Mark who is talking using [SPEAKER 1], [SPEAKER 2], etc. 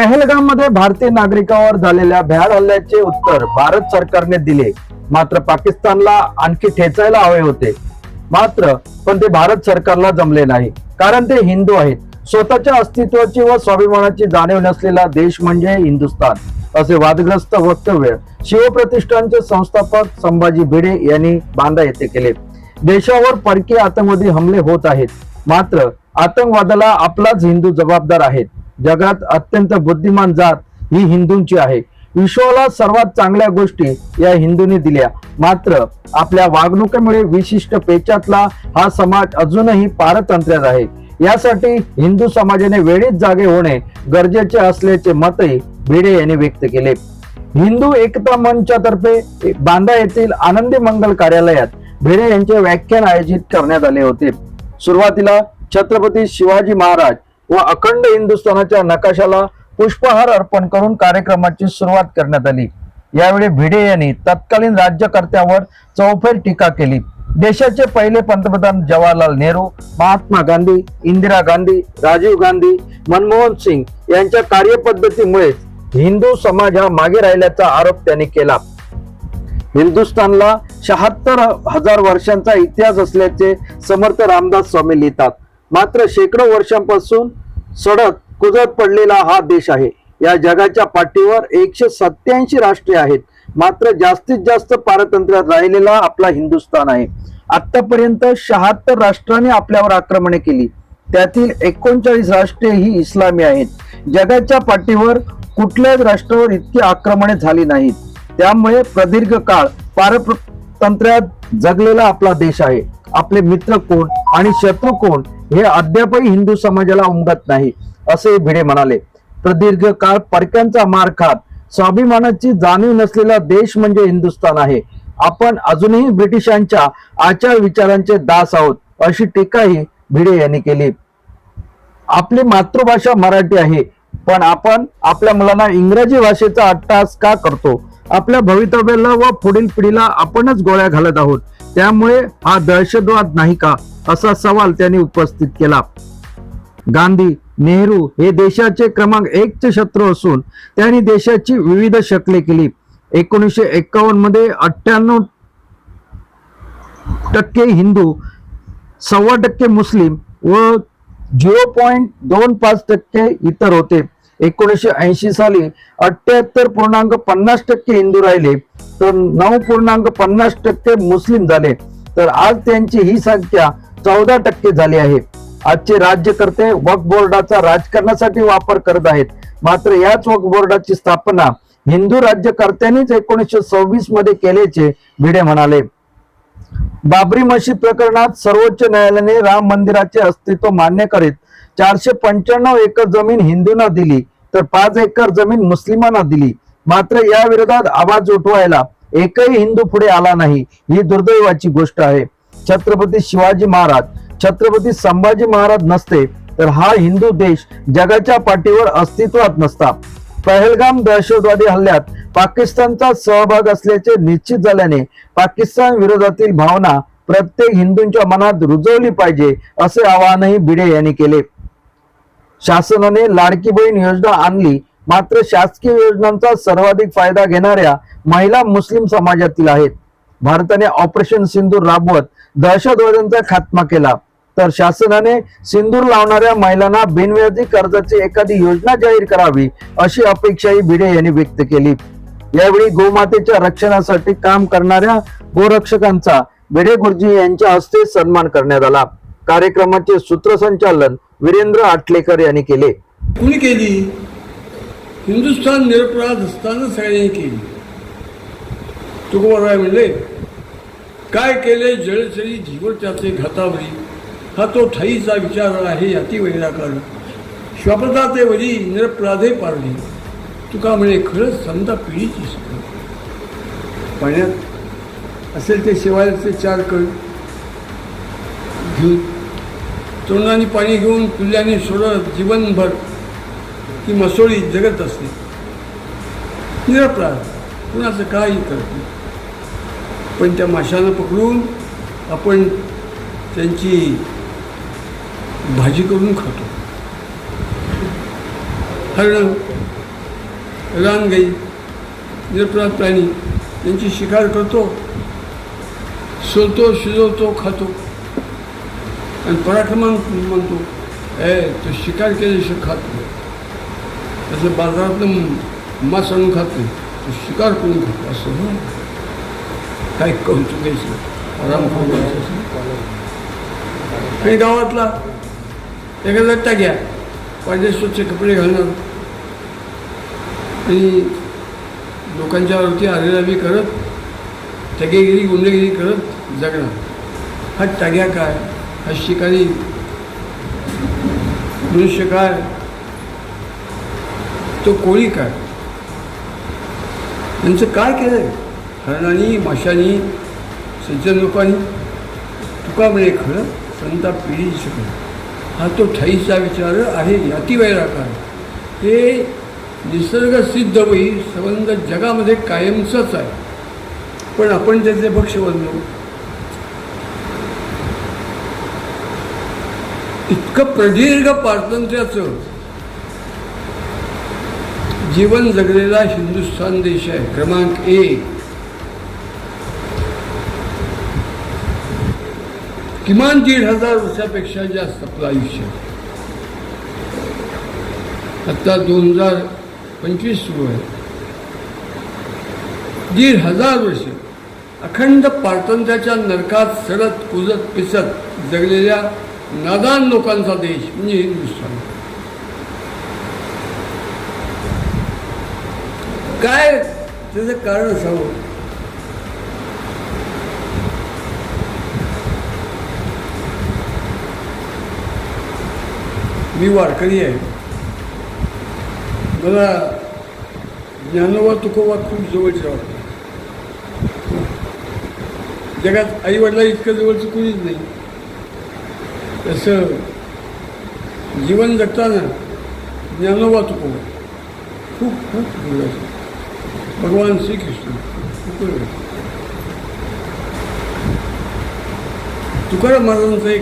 [SPEAKER 1] पहलगाममध्ये भारतीय नागरिकांवर झालेल्या भ्याड हल्ल्याचे उत्तर भारत सरकारने दिले. मात्र पाकिस्तानला आणखी ठेचायला हवे होते. मात्र पण ते भारत सरकारला जमले नाही. कारण ते हिंदू आहेत. स्वतःच्या अस्तित्वाची व स्वाभिमानाची जाणीव नसलेला देश म्हणजे हिंदुस्थान असे वादग्रस्त वक्तव्य शिवप्रतिष्ठानचे संस्थापक संभाजी भिडे यांनी बांदा येथे केले. देशावर परकीय आतंकवादी हमले होत आहेत. मात्र आतंकवादाला आपलाच हिंदू जबाबदार आहेत. जगात अत्यंत बुद्धिमान जात ही हिंदूंची आहे. विश्वाला सर्वात चांगल्या गोष्टी या हिंदूंनी दिल्या. मात्र आपल्या वागणुकीमुळे विशिष्ट पेचातला हा समाज अजूनही पारतंत्र्यात आहे. यासाठी हिंदू समाजाने वेळीच जागे होणे गरजेचे असल्याचे मतही भिडे यांनी व्यक्त केले. हिंदू एकता मंचातर्फे बांदा येथील आनंदी मंगल कार्यालयात भिडे यांचे व्याख्यान आयोजित करण्यात आले होते. सुरुवातीला छत्रपती शिवाजी महाराज व अखंड हिंदुस्थानाच्या नकाशाला पुष्पहार अर्पण करून कार्यक्रमाची सुरुवात करण्यात आली. यावेळी भिडे यांनी तत्कालीन राज्यकर्त्यांवर चौफेर टीका केली. देशाचे पहिले पंतप्रधान जवाहरलाल नेहरू महात्मा गांधी इंदिरा गांधी राजीव गांधी मनमोहन सिंग यांच्या कार्यपद्धतीमुळे हिंदू समाज हा मागे राहिल्याचा आरोप त्यांनी केला. हिंदुस्थानला शहात्तर हजार वर्षांचा इतिहास असल्याचे समर्थ रामदास स्वामी लिहितात. मात्र शेकडो वर्षांपासून सडक कुजत पडलेला हा देश आहे. या जगाच्या पाठीवर एकशे सत्याऐंशी राष्ट्रे आहेत. मात्र जास्तीत जास्त पारतंत्र्यात राहिलेला आपला हिंदुस्थान आहे. आतापर्यंत शहात्तर राष्ट्रांनी आपल्यावर आक्रमणे केली. त्यातील एकोणचाळीस राष्ट्रे ही इस्लामी आहेत. जगाच्या पाठीवर कुठल्याच राष्ट्रावर इतकी आक्रमणे झाली नाहीत. त्यामुळे प्रदीर्घ काळ पारतंत्र्यात जगलेला आपला देश आहे. आपले मित्र कोण आणि शत्रू कोण हे अद्यापही हिंदू समाजाला उमगत नाही असे भिडे म्हणाले. प्रदीर्घ काळ परक्यांचा मार खात स्वाभिमानाची जाणीव नसलेला देश म्हणजे हिंदुस्थान आहे. आपण अजूनही ब्रिटिशांच्या आचार विचारांचे दास आहोत अशी टीकाही भिडे यांनी केली. आपली मातृभाषा मराठी आहे पण आपण आपल्या मुलांना इंग्रजी भाषेचा अट्टास का करतो? आपल्या भवितव्याला व पुढील पिढीला आपणच गोळ्या घालत आहोत. त्यामुळे हा दहशतवाद नाही का असा सवाल त्यांनी उपस्थित केला. गांधी नेहरू हे देशाचे क्रमांक एक चे शत्रू असून त्यांनी देशाची विविध शकले केली. एकोणीसशे एक्कावन्नमध्ये अठ्ठ्याण्णव टक्के हिंदू सव्वा टक्के मुस्लिम व झिरो पॉईंट दोन पाच टक्के इतर होते. एकोणीसशे ऐंशी साली अठ्याहत्तर पूर्णांक पन्नास टक्के हिंदू राहिले. तर नऊ पूर्णांक पन्नास टक्के मुस्लिम झाले. तर आज त्यांची ही संख्या चौदा टक्के झाली आहे. आजचे राज्यकर्ते वक्फ बोर्डाचा राजकारणासाठी वापर करत आहेत. मात्र याच वक्फ बोर्डाची स्थापना हिंदू राज्यकर्त्यांनीच एकोणीसशे सव्वीसमध्ये केल्याचे भिडे म्हणाले. बाबरी मशीद प्रकरणात सर्वोच्च न्यायालयाने राम मंदिराचे अस्तित्व मान्य करीत चारशे पंच्याण्णव एकर जमीन हिंदूंना दिली तर पाच एकर जमीन मुस्लिमांना दिली. मात्र या विरोधात आवाज उठवायला एकही हिंदू पुढे आला नाही. ही दुर्दैवाची गोष्ट आहे. छत्रपती शिवाजी महाराज छत्रपती संभाजी महाराज नसते तर हा हिंदू देश जगाच्या पाठीवर अस्तित्वात नसता. पहलगाम दहशतवादी हल्ल्यात पाकिस्तानचा सहभाग असल्याचे निश्चित झाल्याने पाकिस्तान विरोधातील भावना प्रत्येक हिंदूंच्या मनात रुजवली पाहिजे असे आवाहनही भिडे यांनी केले. शासनाने लाडकी बहीण योजना आणली मात्र शासकीय योजनांचा सर्वाधिक फायदा घेणाऱ्या महिला मुस्लिम समाजातील आहेत. भारताने ऑपरेशन सिंदूर राबवत दहशतवाद्यांचा खात्मा केला. तर शासनाने सिंदूर लावणाऱ्या महिलांना बिनव्याजी कर्जाची एखादी योजना जाहीर करावी अशी अपेक्षाही भिडे यांनी व्यक्त केली. यावेळी गोमातेच्या रक्षणासाठी काम करणाऱ्या गोरक्षकांचा भिडे गुरुजी यांच्या हस्ते सन्मान करण्यात आला. कार्यक्रमाचे सूत्रसंचालन वीरेंद्र आटलेकर यांनी केले.
[SPEAKER 2] कुणी केली? हिंदुस्थान निरपराध असताना सगळ्यांनी केली. तुकोबाराय म्हणले काय केले जळचरी जीवन त्याचे घातावरी? हा तो ठाईचा विचार आहे अति वैराकार. श्वापता ते वरी निरपराधे पारली. तुका म्हणे खरंच समजा पिढीची पाण्यात असेल ते शिवायचे चार कळ घेऊन तोंडाने पाणी घेऊन पिल्ल्याने सोडत जीवनभर ती मसोळी जगत असते. निरपराध. कुणाचं काही करत? नाही पण त्या माशांना पकडून आपण त्यांची भाजी करून खातो. हरण रानगाई निरपराध प्राणी त्यांची शिकार करतो सोलतो शिजवतो खातो. आणि पराक्रमान म्हणतो ए तो शिकार केल्याशिवाय खात नाही. तसं बाजारातलं मांस आणून खात नाही तो शिकार करून खातो असं काय करू चुकायचं आराम करून काही गावातला एखादा टाक्या पाहिजे स्वच्छ कपडे घालणार आणि लोकांच्यावरती आरेरावी करत टगेगिरी गुंडगिरी करत जगणार हा टाग्या काय हा शिकारी मनुष्य काय तो कोळी काय? त्यांचं काय केलंय? हरणानी माशानी सज्जन लोकांनी? तुका म्हणे खरं संता पिढी शकलं हा तो ठाईचा विचार आहे यातिवैराकार हे निसर्ग सिद्ध वही संबंध जगामध्ये कायमचंच आहे. पण आपण त्याचे भक्ष बनलो इतकं प्रदीर्घ पारतंत्र्याचं जीवन जगलेला हिंदुस्थान देश आहे. क्रमांक एक किमान दीड हजार वर्षापेक्षा जास्त आपलं आयुष्य. आत्ता दोन हजार पंचवीस सुरू आहे दीड हजार वर्ष. अखंड पारतंत्र्याच्या नरकात सरत कुजत पिसत जगलेल्या नादान लोकांचा देश म्हणजे हिंदुस्थान. काय? त्याचं कारण असावं मी वारकरी आहे. मला ज्ञानोबा तुकोबा खूप जवळचे वाटतं. जगात आई वडिला इतकं जवळचं कुणीच नाही. तसं जीवन जगताना ज्ञानोबा तुकोबा खूप खूप जवळचं. भगवान श्रीकृष्ण खूप जवळचं. तुकाराम महाराजांचं एक